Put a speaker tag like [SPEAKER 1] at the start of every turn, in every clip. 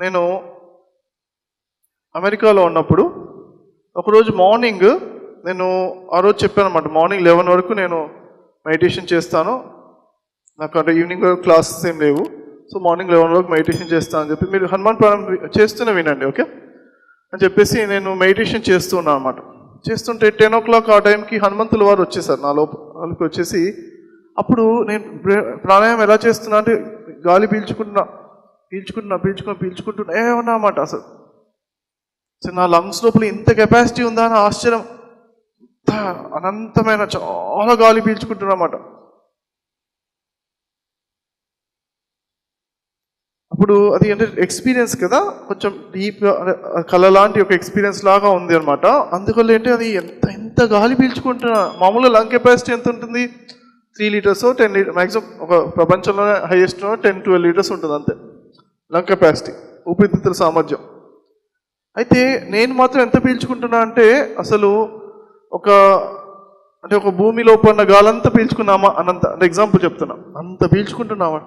[SPEAKER 1] నేను అమెరికాలో ఉన్నప్పుడు ఒకరోజు మార్నింగ్ నేను ఆ రోజు చెప్పాను అనమాట మార్నింగ్ లెవెన్ వరకు నేను మెడిటేషన్ చేస్తాను. నాకు అంటే ఈవినింగ్ వరకు క్లాసెస్ ఏం లేవు. సో మార్నింగ్ లెవెన్ వరకు మెడిటేషన్ చేస్తాను అని చెప్పి మీరు హనుమాన్ ప్రాణం చేస్తూనే వినండి ఓకే? అని చెప్పేసి నేను మెడిటేషన్ చేస్తున్నాను అనమాట చేస్తుంటే టెన్ ఓ క్లాక్ ఆ టైంకి హనుమంతుల వారు వచ్చేసారు నా లోపలికి వచ్చేసి. అప్పుడు నేను ప్ర- ప్రాణాయామం ఎలా చేస్తున్నా అంటే గాలి పీల్చుకుంటున్నా. పీల్చుకుంటున్నా పీల్చుకున్నా పీల్చుకుంటున్నా. ఏమన్నా అన్నమాట అసలు? అసలు నా లంగ్స్ లోపల ఇంత కెపాసిటీ ఉందా అని ఆశ్చర్యం. ఇంత అనంతమైన చాలా గాలి పీల్చుకుంటున్నమాట. అప్పుడు అది అంటే ఎక్స్పీరియన్స్ కదా? కొంచెం డీప్ కళ లాంటి ఒక ఎక్స్పీరియన్స్ లాగా ఉంది అనమాట అందువల్ల ఏంటి అది ఎంత ఎంత గాలి పీల్చుకుంటున్నా? మామూలుగా లంగ్ కెపాసిటీ ఎంత ఉంటుంది? Three litres ten litre maximum ఒక ప్రపంచంలోనే హైయెస్ట్ టెన్ ట్వెల్వ్ లీటర్స్ ఉంటుంది అంతే. లంగ్ కెపాసిటీ ఊపిరితిత్తుల సామర్థ్యం. అయితే నేను మాత్రం ఎంత పీల్చుకుంటున్నా అంటే అసలు ఒక అంటే ఒక భూమిలో ఉన్న గాలంతా పీల్చుకున్నామా అనంత అంటే ఎగ్జాంపుల్ చెప్తున్నా. అంత పీల్చుకుంటున్నామా?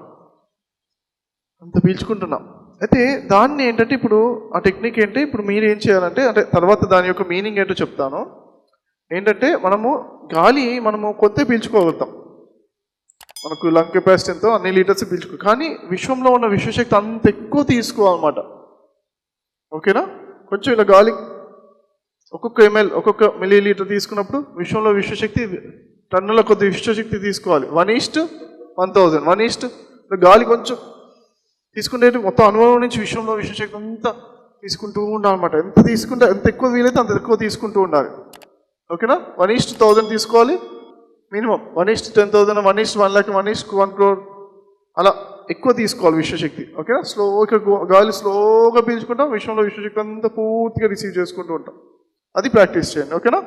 [SPEAKER 1] అంత పీల్చుకుంటున్నాం. అయితే దాన్ని ఏంటంటే ఇప్పుడు ఆ టెక్నిక్ ఏంటి? ఇప్పుడు మీరు ఏం చేయాలంటే అంటే తర్వాత దాని యొక్క మీనింగ్ ఏంటో చెప్తాను. ఏంటంటే మనము గాలి మనము కొత్త పీల్చుకోగలుగుతాం. మనకు లంగ్ కెపాసిటీ ఎంతో అన్ని లీటర్స్ పీల్చుకో. కానీ విశ్వంలో ఉన్న విశ్వశక్తి అంత ఎక్కువ తీసుకోవాలన్నమాట. ఓకేనా? కొంచెం ఇలా గాలి ఒక్కొక్క ఎంఎల్ ఒక్కొక్క మిల్లీ లీటర్ తీసుకున్నప్పుడు విశ్వంలో విశ్వశక్తి టన్నుల కొద్ది విశ్వశక్తి తీసుకోవాలి. One is to one thousand one is to గాలి కొంచెం తీసుకుంటే మొత్తం అనుభవం నుంచి విశ్వంలో విశ్వశక్తి అంతా తీసుకుంటూ ఉండాలన్నమాట. ఎంత తీసుకుంటే ఎంత ఎక్కువ వీలైతే అంత ఎక్కువ తీసుకుంటూ ఉండాలి. ఓకేనా? వన్ ఈస్ట్ థౌజండ్ తీసుకోవాలి. Minimum. One is to ten thousand one is to one lakh one is to one crore అలా ఎక్కువ తీసుకోవాలి విశ్వశక్తి. ఓకేనా స్లోగా గాలి స్లోగా పీల్చుకుంటాం విశ్వంలో విశ్వశక్తి అంతా పూర్తిగా రిసీవ్ చేసుకుంటూ ఉంటాం. అది ప్రాక్టీస్ చేయండి. ఓకేనా